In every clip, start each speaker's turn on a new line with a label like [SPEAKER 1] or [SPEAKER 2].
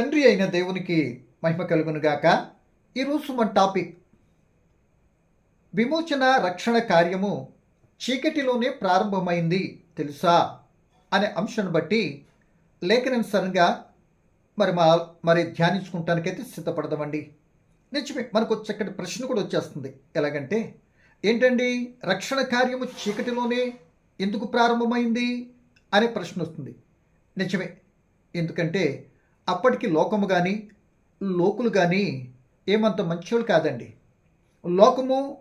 [SPEAKER 1] తండ్రి అయిన దేవునికి మహిమ కలుగునుగాక. ఈరోజు మన టాపిక్ విమోచన రక్షణ కార్యము చీకటిలోనే ప్రారంభమైంది తెలుసా అనే అంశాన్ని బట్టి లేఖనానుసారంగా మరి మా మరి ధ్యానించుకుంటానికైతే సిద్ధపడదామండి. నిజమే మనకు చక్కటి ప్రశ్న కూడా వచ్చేస్తుంది. ఎలాగంటే ఏంటండి రక్షణ కార్యము చీకటిలోనే ఎందుకు ప్రారంభమైంది అనే ప్రశ్న వస్తుంది. నిజమే ఎందుకంటే అప్పటికి లోకము కానీ లోకులు కానీ ఏమంత మంచోళ్ళు కాదండి. లోకము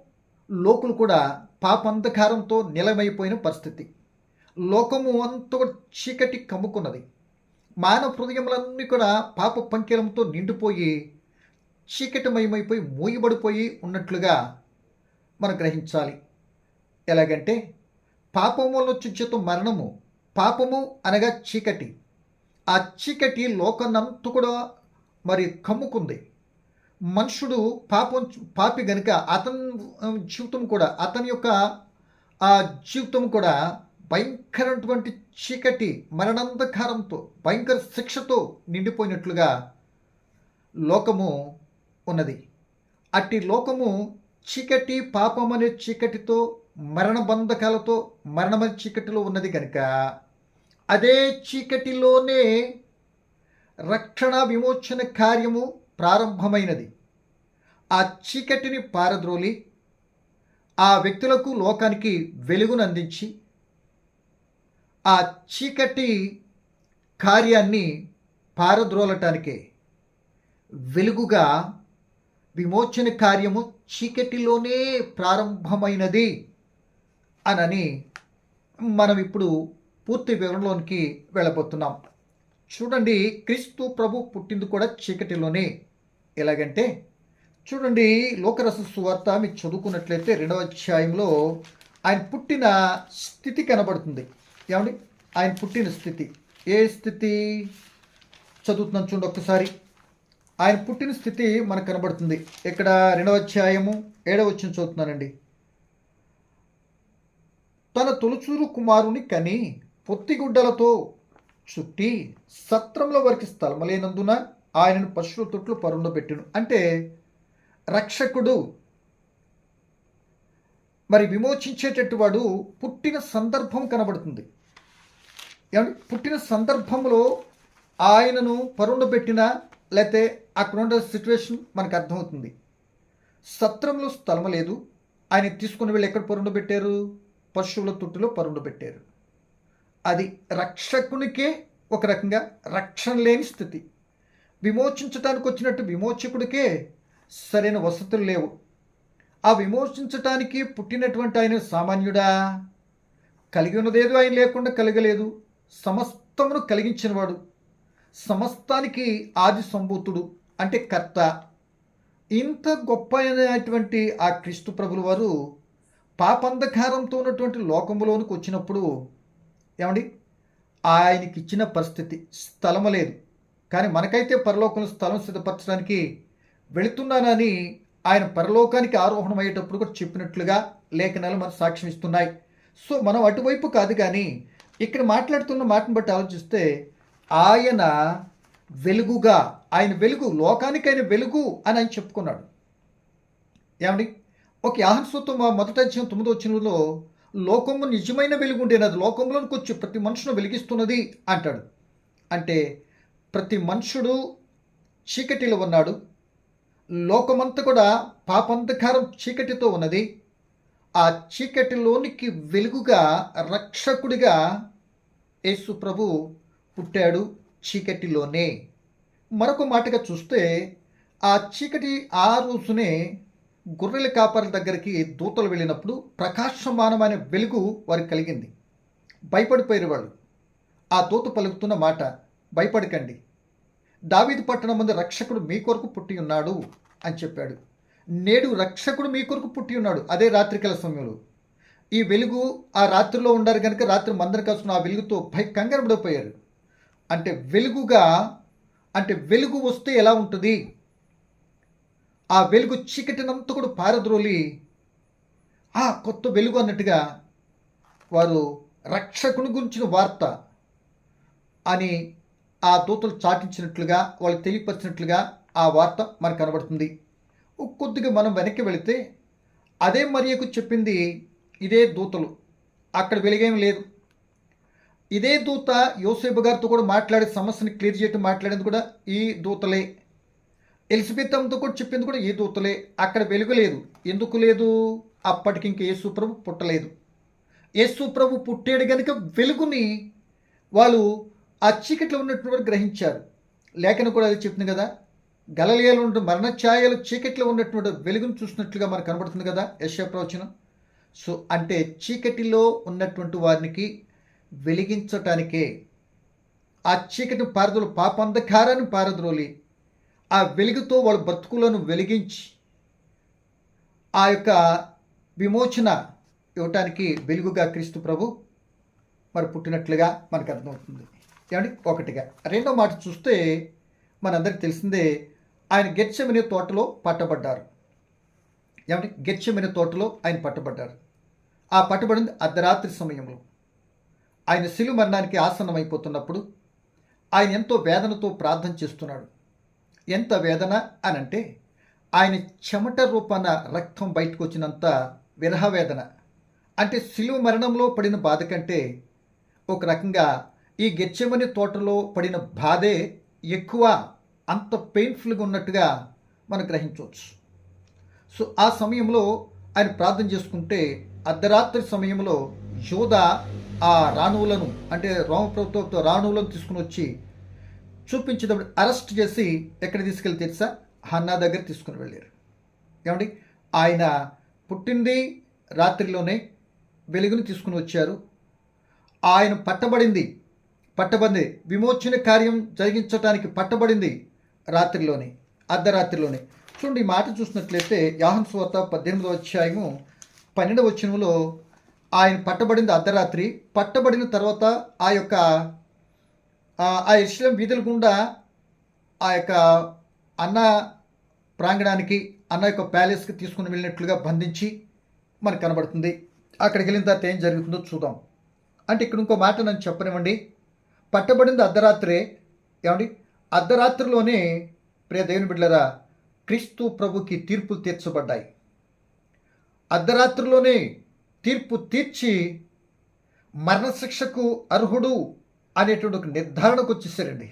[SPEAKER 1] లోకులు కూడా పాపంధకారంతో నిలమైపోయిన పరిస్థితి. లోకము అంత కూడా చీకటి కమ్ముకున్నది. మానవ హృదయములన్నీ కూడా పాప పంకిలంతో నిండిపోయి చీకటిమయమైపోయి మూయబడిపోయి ఉన్నట్లుగా మనం గ్రహించాలి. ఎలాగంటే పాపము వల్ల మరణము పాపము అనగా చీకటి. ఆ చీకటి లోకనంతా కూడా మరి కమ్ముకుంది. మనుషుడు పాపం పాపి గనుక అతని జీవితం కూడా అతని యొక్క ఆ జీవితం కూడా భయంకరమైనటువంటి చీకటి మరణాంధకారంతో భయంకర శిక్షతో నిండిపోయినట్లుగా లోకము ఉన్నది. అట్టి లోకము చీకటి పాపం అనే చీకటితో మరణ బంధకాలతో మరణమనే చీకటిలో ఉన్నది కనుక అదే చీకటిలోనే రక్షణ విమోచన కార్యము ప్రారంభమైనది. ఆ చీకటిని పారద్రోలి ఆ వ్యక్తులకు లోకానికి వెలుగును అందించి ఆ చీకటి కార్యాన్ని పారద్రోలటానికే వెలుగుగా విమోచన కార్యము చీకటిలోనే ప్రారంభమైనది అనని మనం ఇప్పుడు పూర్తి వివరంలోనికి వెళ్ళబోతున్నాం. చూడండి క్రీస్తు ప్రభు పుట్టింది కూడా చీకటిలోనే. ఎలాగంటే చూడండి లోకరస సువార్త మీకు చదువుకున్నట్లయితే రెండవ అధ్యాయంలో ఆయన పుట్టిన స్థితి కనబడుతుంది. ఏమండి? ఆయన పుట్టిన స్థితి. ఏ స్థితి? చదువుతున్నాను చూడండి ఒక్కసారి. ఆయన పుట్టిన స్థితి మనకు కనబడుతుంది. ఇక్కడ రెండవ అధ్యాయము ఏడవ వచ్చిన చదువుతున్నానండి. తన తొలుచూరు కుమారుని కని పొత్తిగుడ్డలతో చుట్టి సత్రంలో వారికి స్థలం లేనందున ఆయనను పశువుల తొట్లు పరుండబెట్టును. అంటే రక్షకుడు మరి విమోచించేటట్టు వాడు పుట్టిన సందర్భం కనబడుతుంది. పుట్టిన సందర్భంలో ఆయనను పరుండబెట్టిన లేతే అక్కడ ఉండే సిచ్యువేషన్ మనకు అర్థమవుతుంది. సత్రంలో స్థలం లేదు. ఆయన తీసుకుని వెళ్ళి ఎక్కడ పరుండబెట్టారు? పశువుల తొట్టులో పరుండబెట్టారు. అది రక్షకునికే ఒక రకంగా రక్షణ లేని స్థితి. విమోచించటానికి వచ్చినట్టు విమోచకుడికే సరైన వసతులు లేవు. ఆ విమోచించటానికి పుట్టినటువంటి ఆయన సామాన్యుడా? కలిగి ఉన్నదేదో ఆయన లేకుండా కలగలేదు. సమస్తమును కలిగించినవాడు. సమస్తానికి ఆది సంభూతుడు అంటే కర్త. ఇంత గొప్ప అయినటువంటి ఆ క్రీస్తు ప్రభుల వారు పాపంధకారంతో ఉన్నటువంటి లోకంలోనికి వచ్చినప్పుడు ఏమండి? ఆయనకి ఇచ్చిన పరిస్థితి స్థలం లేదు. కానీ మనకైతే పరలోకంలో స్థలం సిద్ధపరచడానికి వెళుతున్నానని ఆయన పరలోకానికి ఆరోహణం అయ్యేటప్పుడు కూడా చెప్పినట్లుగా లేఖనాలు మనకు సాక్ష్యం ఇస్తున్నాయి. సో మనం అటువైపు కాదు కానీ ఇక్కడ మాట్లాడుతున్న మాటను బట్టి ఆలోచిస్తే ఆయన వెలుగుగా ఆయన వెలుగు లోకానికి ఆయన వెలుగు అని ఆయన చెప్పుకున్నాడు. ఏమండి? ఒక యాహన్సూతో మొదట మొదటి అధ్యాయం తొమ్మిదో వచ్చినలో లోకము నిజమైన వెలుగు ఉండేది లోకంలోనికి వచ్చి ప్రతి మనుషును వెలిగిస్తున్నది అంటాడు. అంటే ప్రతి మనుషుడు చీకటిలో ఉన్నాడు. లోకమంతా కూడా పాపంధకారం చీకటితో ఉన్నది. ఆ చీకటిలోనికి వెలుగుగా రక్షకుడిగా యేసు ప్రభు పుట్టాడు చీకటిలోనే. మరొక మాటగా చూస్తే ఆ చీకటి ఆ రోజునే గొర్రెల కాపర్ల దగ్గరికి దూతలు వెళ్ళినప్పుడు ప్రకాశమానమైన వెలుగు వారికి కలిగింది. భయపడిపోయారు వాళ్ళు. ఆ దూత పలుకుతున్న మాట భయపడకండి. దావీదు పట్టణం ముందు రక్షకుడు మీ కొరకు పుట్టి ఉన్నాడు అని చెప్పాడు. నేడు రక్షకుడు మీ కొరకు పుట్టి ఉన్నాడు. అదే రాత్రికాల సమయంలో. ఈ వెలుగు ఆ రాత్రిలో ఉండారు కనుక రాత్రి మందరం కలుస్తున్న ఆ వెలుగుతో భయ కంగారపడిపోయారు అంటే వెలుగుగా అంటే వెలుగు వస్తే ఎలా ఉంటుంది? ఆ వెలుగు చీకటినంత కూడా పారద్రోలి ఆ కొత్త వెలుగు అన్నట్టుగా వారు రక్షకుని గురించిన వార్త అని ఆ దూతలు చాటించినట్లుగా వాళ్ళు తెలియపరిచినట్లుగా ఆ వార్త మనకు కనబడుతుంది. కొద్దిగా మనం వెనక్కి వెళితే అదే మరియకు చెప్పింది ఇదే దూతలు. అక్కడ వెలుగేం లేదు. ఇదే దూత యోసేపు గారితో కూడా మాట్లాడే సమస్యని క్లియర్ చేయటం మాట్లాడేది కూడా ఈ దూతలే. ఎలిజబెత్ అమ్మతో కూడా చెప్పింది కూడా ఈ దూతలే అక్కడ వెలుగు లేదు. ఎందుకు లేదు? అప్పటికి ఇంక యేసు ప్రభు పుట్టలేదు. యేసు ప్రభు పుట్టాడు కనుక వెలుగుని వాళ్ళు ఆ చీకట్లో ఉన్నటువంటి వారు గ్రహించారు. లేఖను కూడా అది చెప్పింది కదా గలలియలు ఉన్న మరణ ఛాయలు చీకట్లో ఉన్నటువంటి వెలుగును చూసినట్లుగా మనకు కనబడుతుంది కదా యశ ప్రవచనం. సో అంటే చీకటిలో ఉన్నటువంటి వారికి వెలిగించటానికే ఆ చీకటి పారదోలు పాపంధకారాన్ని పారద్రోలి ఆ వెలుగుతో వాళ్ళ బ్రతుకులను వెలిగించి ఆ యొక్క విమోచన ఇవ్వటానికి వెలుగుగా క్రీస్తు ప్రభు మరి పుట్టినట్లుగా మనకు అర్థమవుతుంది. ఏమండి? ఒకటిగా. రెండో మాట చూస్తే మనందరికి తెలిసిందే ఆయన గెచ్చమిన తోటలో పట్టబడ్డారు. ఏమంటే గెచ్చమిన తోటలో ఆయన పట్టబడ్డారు. ఆ పట్టబడింది అర్ధరాత్రి సమయంలో. ఆయన శిలు మరణానికి ఆసన్నమైపోతున్నప్పుడు ఆయన ఎంతో వేదనతో ప్రార్థన చేస్తున్నాడు. ఎంత వేదన అని అంటే ఆయన చెమట రూపాన రక్తం బయటకు వచ్చినంత విరహ వేదన. అంటే శిలువ మరణంలో పడిన బాధ కంటే ఒక రకంగా ఈ గెచ్చెమని తోటలో పడిన బాధే ఎక్కువ అంత పెయిన్ఫుల్గా ఉన్నట్టుగా మనం గ్రహించవచ్చు. సో ఆ సమయంలో ఆయన ప్రార్థన చేసుకుంటే అర్ధరాత్రి సమయంలో యోధ ఆ రాణువులను అంటే రోమ ప్రభుత్వంతో రాణువులను తీసుకుని వచ్చి చూపించేటప్పుడు అరెస్ట్ చేసి ఎక్కడ తీసుకెళ్ళి తెలుసా? హన్నా దగ్గర తీసుకుని వెళ్ళారు. ఏమండి? ఆయన పుట్టింది రాత్రిలోనే వెలుగుని తీసుకుని వచ్చారు. ఆయన పట్టబడింది పట్టబంది విమోచన కార్యం జరిగించడానికి పట్టబడింది రాత్రిలోనే అర్ధరాత్రిలోనే. చూడండి ఈ మాట చూసినట్లయితే యాహన్ స్వార్త పద్దెనిమిదవ అధ్యాయము పన్నెండవ వచనంలో ఆయన పట్టబడింది అర్ధరాత్రి పట్టబడిన తర్వాత ఆ యొక్క ఆ ఇస్లాం వీధుల గుండా ఆ యొక్క అన్న ప్రాంగణానికి అన్న యొక్క ప్యాలెస్కి తీసుకుని వెళ్ళినట్లుగా బంధించి మనకు కనబడుతుంది. అక్కడికి వెళ్ళిన తర్వాత ఏం జరుగుతుందో చూద్దాం. అంటే ఇక్కడ ఇంకో మాట నన్ను చెప్పనివ్వండి. పట్టబడింది అర్ధరాత్రే ఏమండి? అర్ధరాత్రిలోనే ప్రియ దేవుని బిడ్డలరా క్రీస్తు ప్రభుకి తీర్పులు తీర్చబడ్డాయి. అర్ధరాత్రిలోనే తీర్పు తీర్చి మరణశిక్షకు అర్హుడు అనేటువంటి ఒక నిర్ధారణకు వచ్చేసారండి.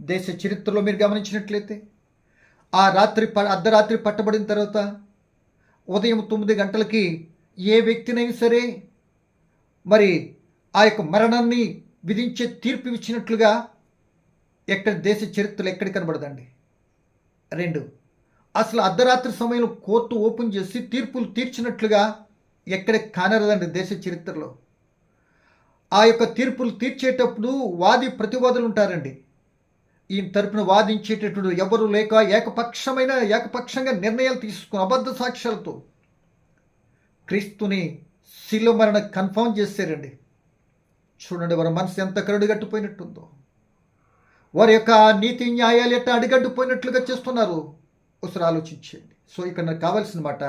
[SPEAKER 1] దేశ చరిత్రలో మీరు గమనించినట్లయితే ఆ రాత్రి ప అర్ధరాత్రి పట్టబడిన తర్వాత ఉదయం తొమ్మిది గంటలకి ఏ వ్యక్తినైనా సరే మరి ఆ యొక్క మరణాన్ని విధించే తీర్పు ఇచ్చినట్లుగా ఎక్కడ దేశ చరిత్రలో ఎక్కడ కనబడదండి. రెండు అసలు అర్ధరాత్రి సమయంలో కోర్టు ఓపెన్ చేసి తీర్పులు తీర్చినట్లుగా ఎక్కడ కానరదండి దేశ చరిత్రలో. ఆ యొక్క తీర్పులు తీర్చేటప్పుడు వాది ప్రతివాదులు ఉంటారండి. ఈయన తరపున వాదించేటటువంటి ఎవరు లేక ఏకపక్షమైన ఏకపక్షంగా నిర్ణయాలు తీసుకుని అబద్ధ సాక్ష్యాలతో క్రీస్తుని శిలో మరణ కన్ఫర్మ్ చేశారండి. చూడండి వారి మనసు ఎంత కరుడుగట్టుపోయినట్టుందో. వారి యొక్క నీతి న్యాయాలు ఎట్లా అడిగడ్డుపోయినట్లుగా చేస్తున్నారు? ఒకసారి ఆలోచించండి సో ఇక్కడ నాకు కావాల్సిన మాట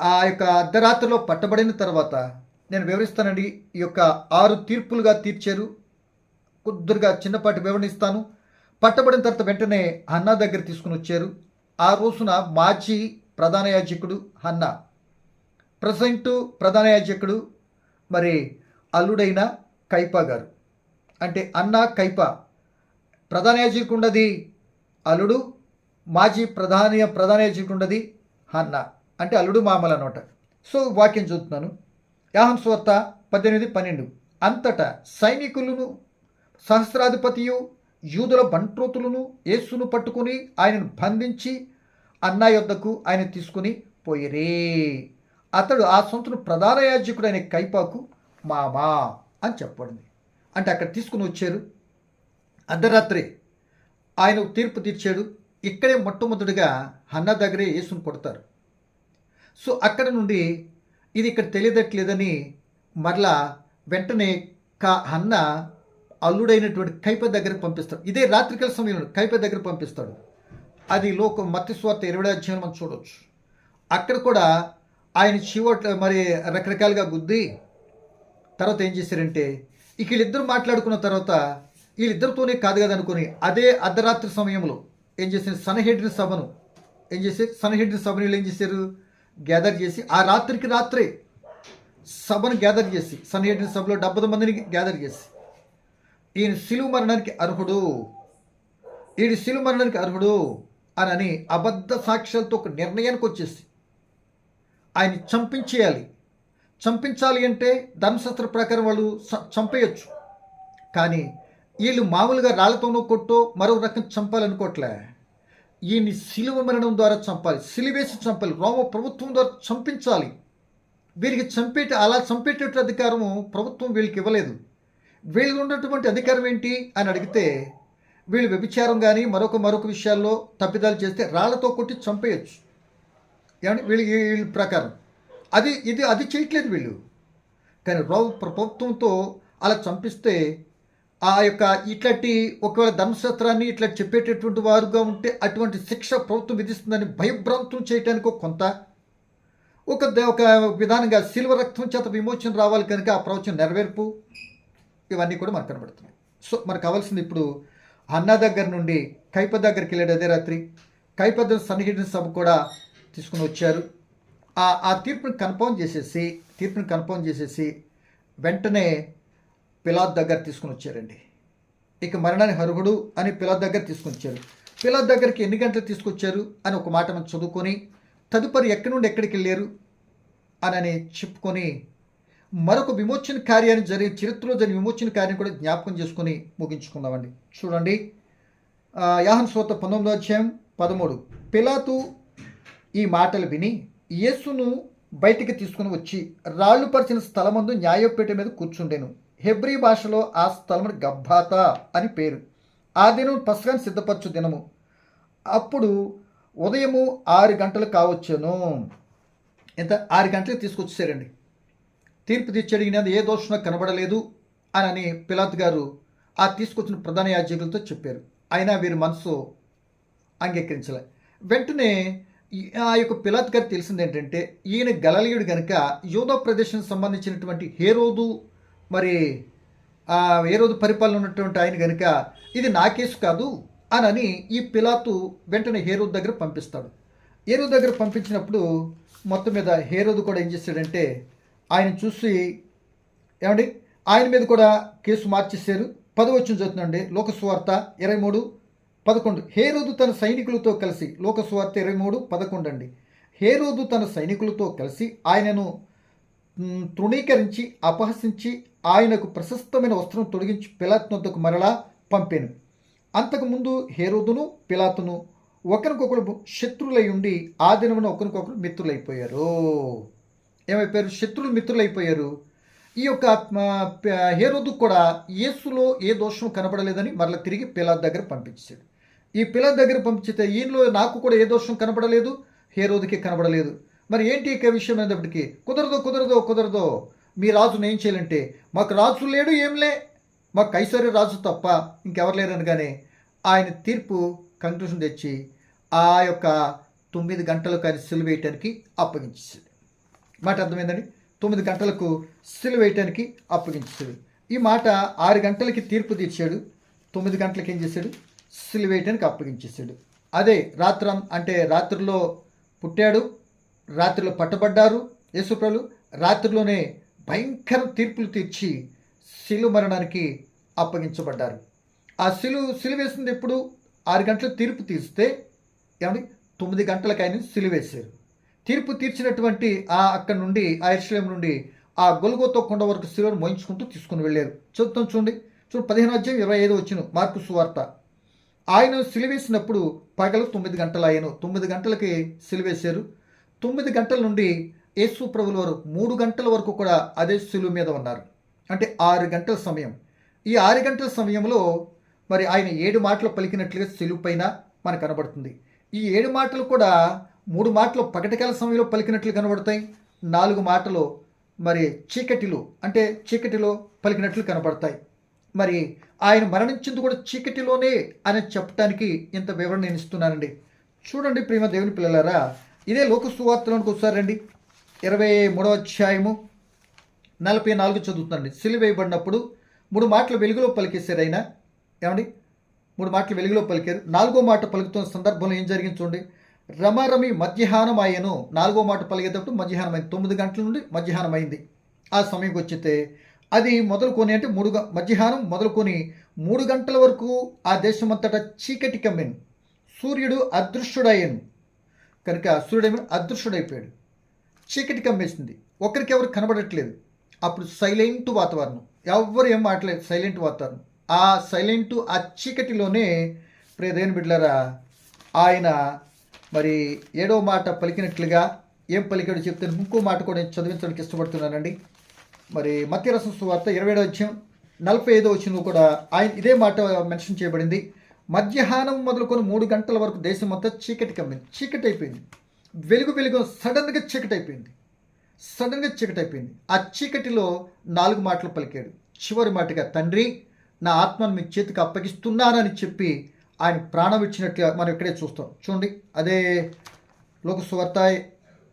[SPEAKER 1] ఆ యొక్క అర్ధరాత్రిలో పట్టబడిన తర్వాత నేను వివరిస్తానండి ఈ యొక్క ఆరు తీర్పులుగా తీర్చారు. కుదురుగా చిన్నపాటి వివరణిస్తాను పట్టబడిన తర్వాత వెంటనే హన్నా దగ్గర తీసుకుని వచ్చారు. ఆ రోజున మాజీ ప్రధాన యాజకుడు హన్నా ప్రజెంట్ ప్రధాన యాజకుడు మరి అల్లుడైన కైపా గారు. అంటే అన్న కైపా ప్రధాన యాజకుడు అల్లుడు మాజీ ప్రధాన ప్రధాన యాజకుడు ఉన్నది హన్నా. అంటే అల్లుడు మామలు అనమాట సో వాక్యం చూస్తున్నాను యాహంస్వార్త పద్దెనిమిది పన్నెండు. అంతటా సైనికులను సహస్రాధిపతియు యూదుల బంట్రోతులను యేసును పట్టుకుని ఆయనను బంధించి అన్న యొద్దకు ఆయన తీసుకుని పోయిరే. అతడు ఆ సొంతను ప్రధాన యాజకుడు అనే కైపాకు మామా అని చెప్పబడింది. అంటే అక్కడ తీసుకుని వచ్చారు. అర్ధరాత్రి ఆయన తీర్పు తీర్చాడు. ఇక్కడే మొట్టమొదటిగా అన్న దగ్గరే యేసును కొడతారు. సో అక్కడ నుండి ఇది ఇక్కడ తెలియదట్లేదని మరలా వెంటనే కా అన్న అల్లుడైనటువంటి కైప దగ్గరకు పంపిస్తాడు. ఇదే రాత్రికాల సమయంలో కైప దగ్గర పంపిస్తాడు. అది లోక మత్తి స్వార్థ ఇరవై అధ్యాయం మనం చూడవచ్చు అక్కడ కూడా ఆయన చివట్ మరి రకరకాలుగా గుద్ది తర్వాత ఏం చేశారంటే ఇక వీళ్ళిద్దరు మాట్లాడుకున్న తర్వాత వీళ్ళిద్దరితోనే కాదు కదా అనుకుని అదే అర్ధరాత్రి సమయంలో ఏం చేశారు? సనహెడ్రిన్ సభను ఏం చేశారు? సనహెడ్రిన్ సభను వీళ్ళు ఏం చేశారు? గ్యాదర్ చేసి ఆ రాత్రికి రాత్రే సభను గ్యాదర్ చేసి సన్హెడ్రిన్ సభలో డెబ్బై మందిని గ్యాదర్ చేసి ఈయన సిలువ మరణానికి అర్హుడు. ఈయన సిలువ మరణానికి అర్హుడు అని అబద్ధ సాక్ష్యాలతో ఒక నిర్ణయానికి వచ్చేసి ఆయన్ని చంపించేయాలి. చంపించాలి అంటే ధర్మశాస్త్ర ప్రకారం వాళ్ళు చ- చంపేయొచ్చు. కానీ వీళ్ళు మామూలుగా రాళ్ళతోనో కొట్టో మరో రకం చంపాలనుకోవట్లే ఈయన్ని సిలువ మరణం ద్వారా చంపాలి సిలివేసి చంపాలి రోమ ప్రభుత్వం ద్వారా చంపించాలి. వీరికి చంపేట అలా చంపేటట్టు అధికారము ప్రభుత్వం వీళ్ళకి ఇవ్వలేదు. వీళ్ళు ఉన్నటువంటి అధికారం ఏంటి అని అడిగితే వీళ్ళు వ్యభిచారం కానీ మరొక మరొక విషయాల్లో తప్పిదాలు చేస్తే రాళ్ళతో కొట్టి చంపేయచ్చు. ఏమంటే వీళ్ళు వీళ్ళ ప్రకారం. అది ఇది అది చేయట్లేదు వీళ్ళు. కానీ రావు ప్రభుత్వంతో అలా చంపిస్తే ఆ యొక్క ఇట్లాంటి ఒకవేళ ధర్మశాస్త్రాన్ని ఇట్లా చెప్పేటటువంటి వారుగా ఉంటే అటువంటి శిక్ష ప్రభుత్వం విధిస్తుందని భయభ్రాంతం చేయడానికి కొంత. ఒక ద- ఒక విధానంగా సిల్వ రక్తం చేత విమోచన రావాలి కనుక ఆ ప్రవచనం నెరవేర్పు. ఇవన్నీ కూడా మనకు కనబడుతున్నాయి. సో మనకు కావాల్సింది ఇప్పుడు అన్న దగ్గర నుండి కైప దగ్గరికి వెళ్ళాడు అదే రాత్రి. కైప సన్నిహిత సభ కూడా తీసుకుని వచ్చారు. ఆ తీర్పును కన్ఫర్మ్ చేసేసి తీర్పుని కన్ఫర్మ్ చేసేసి వెంటనే పిలాద్ దగ్గర తీసుకుని వచ్చారండి. ఇక మరణాన్ని హరుగుడు అని పిలాద్ దగ్గర తీసుకుని వచ్చారు. పిలాద్ దగ్గరికి ఎన్ని గంటలు తీసుకొచ్చారు అని ఒక మాట మనం చదువుకొని తదుపరి ఎక్కడి నుండి ఎక్కడికి వెళ్ళారు అని చెప్పుకొని మరొక విమోచన కార్యాన్ని జరిగే చరిత్రలో జరిగిన విమోచన కార్యం కూడా జ్ఞాపకం చేసుకొని ముగించుకుందామండి. చూడండి. యాహన్ శ్రోత పంతొమ్మిదో అధ్యాయం పదమూడు. పిలాతు ఈ మాటలు విని యేసును బయటికి తీసుకుని వచ్చి రాళ్ళు పరిచిన స్థలమందు న్యాయపేట మీద కూర్చుండేను. హెబ్రీ భాషలో ఆ స్థలమును గబ్బాత అని పేరు. ఆ దినం పసగాన్ని సిద్ధపరచు దినము. అప్పుడు ఉదయము ఆరు గంటలు కావచ్చును. ఇంత ఆరు గంటలకు తీసుకొచ్చేసారండి తీర్పు తీర్చడిగినది ఏ దోషణ కనబడలేదు అని పిలాత్ గారు ఆ తీసుకొచ్చిన ప్రధాన యాజకులతో చెప్పారు. అయినా వీరి మనసు అంగీకరించలే. వెంటనే ఆ యొక్క పిలాత్ గారు తెలిసింది ఏంటంటే ఈయన గలలీయుడు గనుక యూదో ప్రదేశం సంబంధించినటువంటి హేరోదు మరి ఆ రోజు పరిపాలన ఉన్నటువంటి ఆయన కనుక ఇది నా కేసు కాదు అని ఈ పిలాతు వెంటనే హేరోదు దగ్గర పంపిస్తాడు. హేరోదు దగ్గర పంపించినప్పుడు మొత్తం మీద హేరోదు కూడా ఏం చేశాడంటే ఆయన చూసి ఏమండి? ఆయన మీద కూడా కేసు మార్చేశారు. పదవచ్చిన చదువుతుందండి లోకస్వార్త ఇరవై మూడు పదకొండు. హేరోదు తన సైనికులతో కలిసి లోకస్వార్త ఇరవై మూడు పదకొండు అండి. హేరోదు తన సైనికులతో కలిసి ఆయనను తృణీకరించి అపహసించి ఆయనకు ప్రశస్తమైన వస్త్రం తొడిగించి పిలాత్నొద్దకు మరలా పంపాను. అంతకుముందు హేరోదును పిలాతును ఒకరికొకరు శత్రులై ఉండి ఆ దినమున ఒకరికొకరు మిత్రులైపోయారు. ఏమైపోయారు శత్రులు మిత్రులైపోయారు. ఈ యొక్క హేరోదు కూడా యేసులో ఏ దోషం కనబడలేదని మరలా తిరిగి పిలాత్ దగ్గర పంపించాడు. ఈ పిలాత్ దగ్గర పంపించితే ఈయనలో నాకు కూడా ఏ దోషం కనబడలేదు హేరోదుకి కనబడలేదు. మరి ఏంటి ఇక విషయం అయినప్పటికీ కుదరదు కుదరదు కుదరదు. మీ రాజును ఏం చేయాలంటే మాకు రాజు లేడు ఏంలే మాకు కైసరి రాజు తప్ప ఇంకెవరు లేరనగానే ఆయన తీర్పు కంక్లూషన్ తెచ్చి ఆ యొక్క తొమ్మిది గంటలకు ఆయన సిలువ వేయటానికి అప్పగించేసాడు మాట అర్థమైందండి? తొమ్మిది గంటలకు సిలువ వేయటానికి అప్పగించాడు ఈ మాట ఆరు గంటలకి తీర్పు తీర్చాడు. తొమ్మిది గంటలకి ఏం చేశాడు? సిలువ వేయటానికి అప్పగించేసాడు అదే రాత్రం అంటే రాత్రిలో పుట్టాడు రాత్రిలో పట్టబడ్డారు యేసుప్రలు రాత్రిలోనే భయంకర తీర్పులు తీర్చి శిలు మరణానికి అప్పగించబడ్డారు. ఆ శిలు సిలువేసింది ఎప్పుడు? ఆరు గంటల తీర్పు తీస్తే ఏమండి? తొమ్మిది గంటలకు ఆయన సిలువేశారు తీర్పు తీర్చినటువంటి ఆ అక్కడి నుండి ఆ ఇర్షలేం నుండి ఆ గొలుగోతో కొండ వరకు శిలువను మోయించుకుంటూ తీసుకుని వెళ్ళారు. చూద్దాం చూడండి. చూడు పదిహేను అధ్యాయం ఇరవై ఐదు వచ్చిన మార్పు సువార్త. ఆయన సిలివేసినప్పుడు పగలు తొమ్మిది గంటలు ఆయన తొమ్మిది గంటలకి సిలివేశారు తొమ్మిది గంటల నుండి యేసు ప్రభుల వారు మూడు గంటల వరకు కూడా అదే సిలువ మీద ఉన్నారు. అంటే ఆరు గంటల సమయం. ఈ ఆరు గంటల సమయంలో మరి ఆయన ఏడు మాటలు పలికినట్లుగా సిలువ పైన మనకు కనబడుతుంది. ఈ ఏడు మాటలు కూడా మూడు మాటలు పగటికాల సమయంలో పలికినట్లు కనబడతాయి. నాలుగు మాటలు మరి చీకటిలో అంటే చీకటిలో పలికినట్లు కనబడతాయి. మరి ఆయన మరణించింది కూడా చీకటిలోనే అని చెప్పడానికి ఇంత వివరణ నేను ఇస్తున్నానండి. చూడండి ప్రేమ దేవుని పిల్లలారా ఇదే లోక సువార్తలోనికి ఒకసారండి ఇరవై మూడవ అధ్యాయము నలభై నాలుగు చదువుతుందండి. సిలివేయబడినప్పుడు మూడు మాటలు వెలుగులో పలికేశారు ఆయన. ఏమండి? మూడు మాటలు వెలుగులో పలికారు. నాలుగో మాట పలుకుతున్న సందర్భంలో ఏం జరిగింది చూడండి. రమరమి మధ్యాహ్నం అయ్యను నాలుగో మాట పలిగేటప్పుడు మధ్యాహ్నం అయింది. తొమ్మిది గంటల నుండి మధ్యాహ్నం అయింది. ఆ సమయంకి వచ్చితే అది మొదలుకొని అంటే మూడు గ- మధ్యాహ్నం మొదలుకొని మూడు గంటల వరకు ఆ దేశమంతటా చీకటి కమ్మెను సూర్యుడు అదృష్టుడయ్యాను కనుక సూర్యుడు అదృశ్యుడైపోయాడు. చీకటి కమ్మేసింది. ఒకరికి ఎవరు కనబడట్లేదు. అప్పుడు సైలెంట్ వాతావరణం. ఎవరు ఏం మాట్లాడలేదు సైలెంట్ వాతావరణం. ఆ సైలెంట్ ఆ చీకటిలోనే ప్రేదేని బిడ్డలారా ఆయన మరి ఏడో మాట పలికినట్లుగా ఏం పలికాడో చెప్తే ఇంకో మాట కూడా నేను చదివించడానికి ఇష్టపడుతున్నానండి. మరి మత్యరసం సువార్త ఇరవై ఏడో వచ్చాం నలభై ఐదో వచ్చిన కూడా ఆయన ఇదే మాట మెన్షన్ చేయబడింది. మధ్యాహ్నం మొదలుకొని మూడు గంటల వరకు దేశం అంతా చీకటి కమ్మింది. చీకటి అయిపోయింది. వెలుగు వెలుగు సడన్గా చీకటి అయిపోయింది సడన్గా చీకటి అయిపోయింది ఆ చీకటిలో నాలుగు మాటలు పలికాడు. చివరి మాటగా తండ్రి నా ఆత్మను మీ చేతికి అప్పగిస్తున్నానని చెప్పి ఆయన ప్రాణం ఇచ్చినట్లుగా మనం ఇక్కడే చూస్తాం. చూడండి అదే లోకసువార్త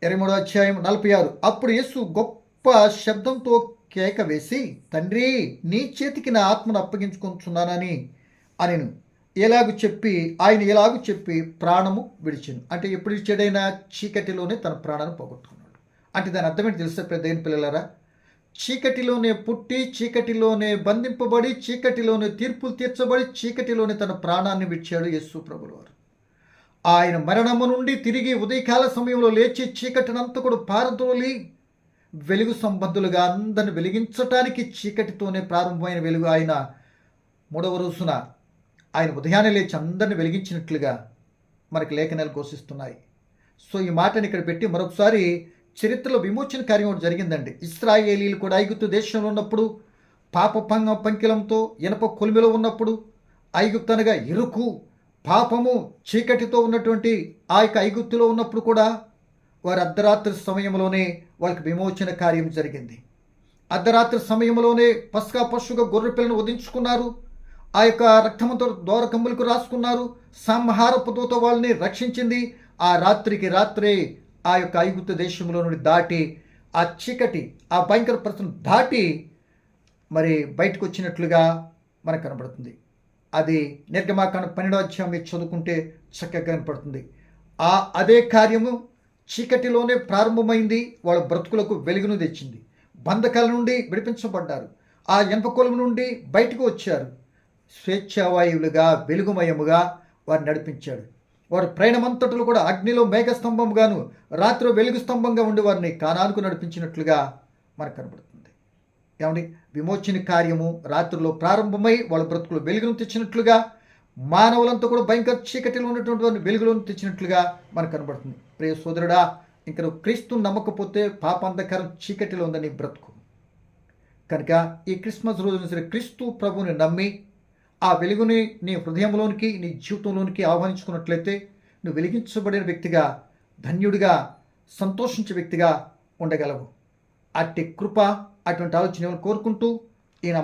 [SPEAKER 1] ఇరవై మూడో అధ్యాయం నలభై ఆరు. అప్పుడు యేసు గొప్ప శబ్దంతో కేక వేసి తండ్రి నీ చేతికి నా ఆత్మను అప్పగించుకుంటున్నానని అని ఎలాగు చెప్పి ఆయన ఎలాగు చెప్పి ప్రాణము విడిచింది అంటే ఎప్పుడు ఇచ్చాడైనా చీకటిలోనే తన ప్రాణాన్ని పోగొట్టుకున్నాడు. అంటే దాని అర్థమేంటి తెలుసా పెద్ద పిల్లలారా? చీకటిలోనే పుట్టి చీకటిలోనే బంధింపబడి చీకటిలోనే తీర్పులు తీర్చబడి చీకటిలోనే తన ప్రాణాన్ని విడిచాడు యస్సు ప్రభులు వారు ఆయన మరణము నుండి తిరిగి ఉదయకాల సమయంలో లేచి చీకటినంతా కూడా పారదోలి వెలుగు సంబంధులుగా అందరిని వెలిగించటానికి చీకటితోనే ప్రారంభమైన వెలుగు ఆయన మూడవ రోజున ఆయన ఉదయాన్నే లేచి అందరిని వెలిగించినట్లుగా మనకి లేఖనాలు ఘోషిస్తున్నాయి. సో ఈ మాటని ఇక్కడ పెట్టి మరొకసారి చరిత్రలో విమోచన కార్యం ఒకటి జరిగిందండి. ఇస్రాయేలీలు కూడా ఐగుప్తు దేశంలో ఉన్నప్పుడు పాప పంగ పంకిలంతో ఇనప కొలిమిలో ఉన్నప్పుడు ఐగుప్తనగా ఇరుకు పాపము చీకటితో ఉన్నటువంటి ఆ యొక్క ఐగుప్తులో ఉన్నప్పుడు కూడా వారు అర్ధరాత్రి సమయంలోనే వాళ్ళకి విమోచన కార్యం జరిగింది. అర్ధరాత్రి సమయంలోనే పస్కా పశువుగా గొర్రె పిల్లను ఉదించుకున్నారు ఆ యొక్క రక్తముతో దోరకమ్ములకు రాసుకున్నారు. సంహారపు వాళ్ళని రక్షించింది. ఆ రాత్రికి రాత్రే ఆ యొక్క ఐగుప్త దేశంలో నుండి దాటి ఆ చీకటి ఆ భయంకర పరిస్థితిని దాటి మరి బయటకు వచ్చినట్లుగా మనకు కనబడుతుంది. అది నిర్గమాకాండ పన్నెండో అధ్యాయం మీరు చదువుకుంటే చక్కగా కనపడుతుంది. ఆ అదే కార్యము చీకటిలోనే ప్రారంభమైంది. వాళ్ళ బ్రతుకులకు వెలుగును తెచ్చింది. బంధకాల నుండి విడిపించబడ్డారు. ఆ ఇనపకొలుము నుండి బయటకు వచ్చారు. స్వేచ్ఛావాయువులుగా వెలుగుమయముగా వారు నడిపించాడు. వారు ప్రయాణమంతటిలో కూడా అగ్నిలో మేఘస్తంభంగాను రాత్రి వెలుగు స్తంభంగా ఉండి వారిని కానానుకు నడిపించినట్లుగా మనకు కనబడుతుంది. ఏమండి? విమోచన కార్యము రాత్రిలో ప్రారంభమై వాళ్ళ బ్రతుకులు వెలుగును తెచ్చినట్లుగా మానవులంతా కూడా భయంకర చీకటిలో ఉన్నటువంటి వారిని వెలుగులను తెచ్చినట్లుగా మనకు కనబడుతుంది. ప్రియ సోదరుడా ఇంక నువ్వు క్రీస్తు నమ్మకపోతే పాపాంధకారం చీకటిలో ఉందని బ్రతుకు. కనుక ఈ క్రిస్మస్ రోజున సరే క్రీస్తు ప్రభుని నమ్మి ఆ వెలుగుని నీ హృదయంలోనికి నీ జీవితంలోనికి ఆహ్వానించుకున్నట్లయితే నువ్వు వెలిగించబడిన వ్యక్తిగా ధన్యుడిగా సంతోషించే వ్యక్తిగా ఉండగలవు. అట్టి కృప అటువంటి ఆలోచన కోరుకుంటూ ఈయన